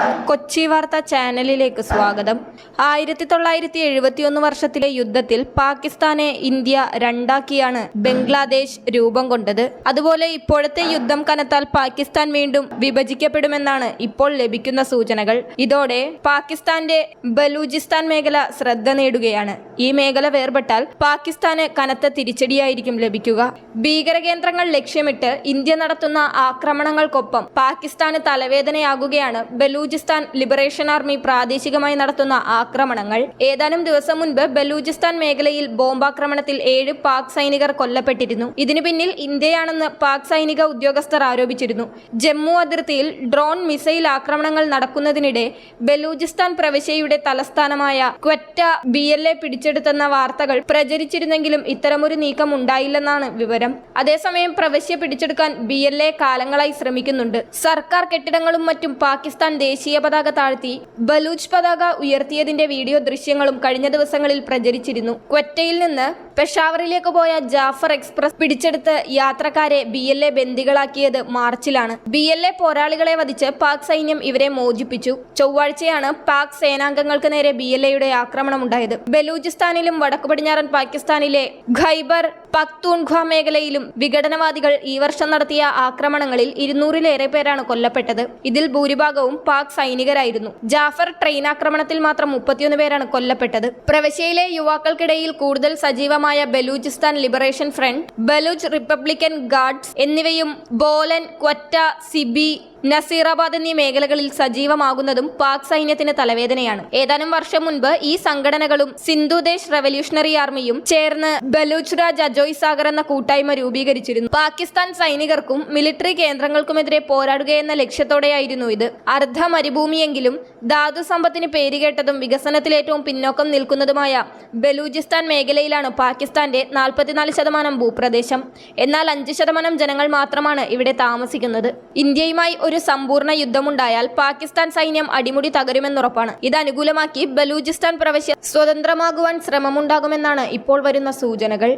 കൊച്ചി വാർത്താ ചാനലിലേക്ക് സ്വാഗതം. ആയിരത്തി തൊള്ളായിരത്തി എഴുപത്തിയൊന്ന് വർഷത്തിലെ യുദ്ധത്തിൽ പാകിസ്ഥാനെ ഇന്ത്യ രണ്ടാക്കിയാണ് ബംഗ്ലാദേശ് രൂപം കൊണ്ടത്. അതുപോലെ ഇപ്പോഴത്തെ യുദ്ധം കനത്താൽ പാകിസ്ഥാൻ വീണ്ടും വിഭജിക്കപ്പെടുമെന്നാണ് ഇപ്പോൾ ലഭിക്കുന്ന സൂചനകൾ. ഇതോടെ പാകിസ്ഥാന്റെ ബലൂചിസ്ഥാൻ മേഖല ശ്രദ്ധ നേടുകയാണ്. ഈ മേഖല വേർപെട്ടാൽ പാകിസ്ഥാന് കനത്ത തിരിച്ചടിയായിരിക്കും ലഭിക്കുക. ഭീകരകേന്ദ്രങ്ങൾ ലക്ഷ്യമിട്ട് ഇന്ത്യ നടത്തുന്ന ആക്രമണങ്ങൾക്കൊപ്പം പാകിസ്ഥാന് തലവേദനയാകുകയാണ് ബലൂചിസ്ഥാൻ ലിബറേഷൻ ആർമി പ്രാദേശികമായി നടത്തുന്ന ആക്രമണങ്ങൾ. ഏതാനും ദിവസം മുൻപ് ബലൂചിസ്ഥാൻ മേഖലയിൽ ബോംബാക്രമണത്തിൽ ഏഴ് പാക് സൈനികർ കൊല്ലപ്പെട്ടിരുന്നു. ഇതിനു പിന്നിൽ ഇന്ത്യയാണെന്ന് പാക് സൈനിക ഉദ്യോഗസ്ഥർ ആരോപിച്ചിരുന്നു. ജമ്മു അതിർത്തിയിൽ ഡ്രോൺ മിസൈൽ ആക്രമണങ്ങൾ നടക്കുന്നതിനിടെ ബലൂചിസ്ഥാൻ പ്രവിശ്യയുടെ തലസ്ഥാനമായ ക്വറ്റ ബി എൽ എ പിടിച്ചെടുത്തെന്ന വാർത്തകൾ പ്രചരിച്ചിരുന്നെങ്കിലും ഇത്തരമൊരു നീക്കം ഉണ്ടായില്ലെന്നാണ് വിവരം. അതേസമയം പ്രവിശ്യ പിടിച്ചെടുക്കാൻ ബി എൽ എ കാലങ്ങളായി ശ്രമിക്കുന്നുണ്ട്. സർക്കാർ കെട്ടിടങ്ങളും മറ്റും പാകിസ്ഥാൻ ദേശീയ പതാക താഴ്ത്തി ബലൂച്ച് പതാക ഉയർത്തിയതിന്റെ വീഡിയോ ദൃശ്യങ്ങളും കഴിഞ്ഞ ദിവസങ്ങളിൽ പ്രചരിച്ചിരുന്നു. ക്വറ്റയിൽ നിന്ന് പെഷാവറിലേക്ക് പോയ ജാഫർ എക്സ്പ്രസ് പിടിച്ചെടുത്ത് യാത്രക്കാരെ ബി എൽ എ ബന്ദികളാക്കിയത് മാർച്ചിലാണ്. ബി എൽ എ പോരാളികളെ വധിച്ച് പാക് സൈന്യം ഇവരെ മോചിപ്പിച്ചു. ചൊവ്വാഴ്ചയാണ് പാക് സേനാംഗങ്ങൾക്ക് നേരെ ബി എൽ എയുടെ ആക്രമണമുണ്ടായത്. ബലൂചിസ്ഥാനിലും വടക്കു പടിഞ്ഞാറൻ പാകിസ്ഥാനിലെ ഖൈബർ പക്തൂൺഖ്വ മേഖലയിലും വിഘടനവാദികൾ ഈ വർഷം നടത്തിയ ആക്രമണങ്ങളിൽ ഇരുന്നൂറിലേറെ പേരാണ് കൊല്ലപ്പെട്ടത്. ഇതിൽ ഭൂരിഭാഗവും പാക് സൈനികരായിരുന്നു. ജാഫർ ട്രെയിൻ ആക്രമണത്തിൽ മാത്രം മുപ്പത്തിയൊന്ന് പേരാണ് കൊല്ലപ്പെട്ടത്. പ്രവിശ്യയിലെ യുവാക്കൾക്കിടയിൽ കൂടുതൽ സജീവമായ Balochistan liberation front Baloch republican guards എന്നിവയും ബോലൻ ക്വറ്റ സിബി നസീറാബാദ് എന്നീ മേഖലകളിൽ സജീവമാകുന്നതും പാക് സൈന്യത്തിന് തലവേദനയാണ്. ഏതാനും വർഷം മുൻപ് ഈ സംഘടനകളും സിന്ധുദേശ് റവല്യൂഷണറി ആർമിയും ചേർന്ന് ബലൂച്ച് രാജ് അജോയ് സാഗർ എന്ന കൂട്ടായ്മ രൂപീകരിച്ചിരുന്നു. പാകിസ്ഥാൻ സൈനികർക്കും മിലിറ്ററി കേന്ദ്രങ്ങൾക്കുമെതിരെ പോരാടുകയെന്ന ലക്ഷ്യത്തോടെയായിരുന്നു ഇത്. അർദ്ധ മരുഭൂമിയെങ്കിലും ധാതു സമ്പത്തിന് പേരുകേട്ടതും വികസനത്തിൽ ഏറ്റവും പിന്നോക്കം നിൽക്കുന്നതുമായ ബലൂചിസ്ഥാൻ മേഖലയിലാണ് പാകിസ്ഥാന്റെ നാൽപ്പത്തിനാല് ശതമാനം ഭൂപ്രദേശം. എന്നാൽ അഞ്ച് ശതമാനം ജനങ്ങൾ മാത്രമാണ് ഇവിടെ താമസിക്കുന്നത്. ഇന്ത്യയുമായി ഒരു സമ്പൂർണ യുദ്ധമുണ്ടായാൽ പാകിസ്ഥാൻ സൈന്യം അടിമുടി തകരുമെന്നുറപ്പാണ്. ഇത് അനുകൂലമാക്കി ബലൂചിസ്ഥാൻ പ്രവശ്യ സ്വതന്ത്രമാകുവാൻ ശ്രമമുണ്ടാകുമെന്നാണ് ഇപ്പോൾ വരുന്ന സൂചനകൾ.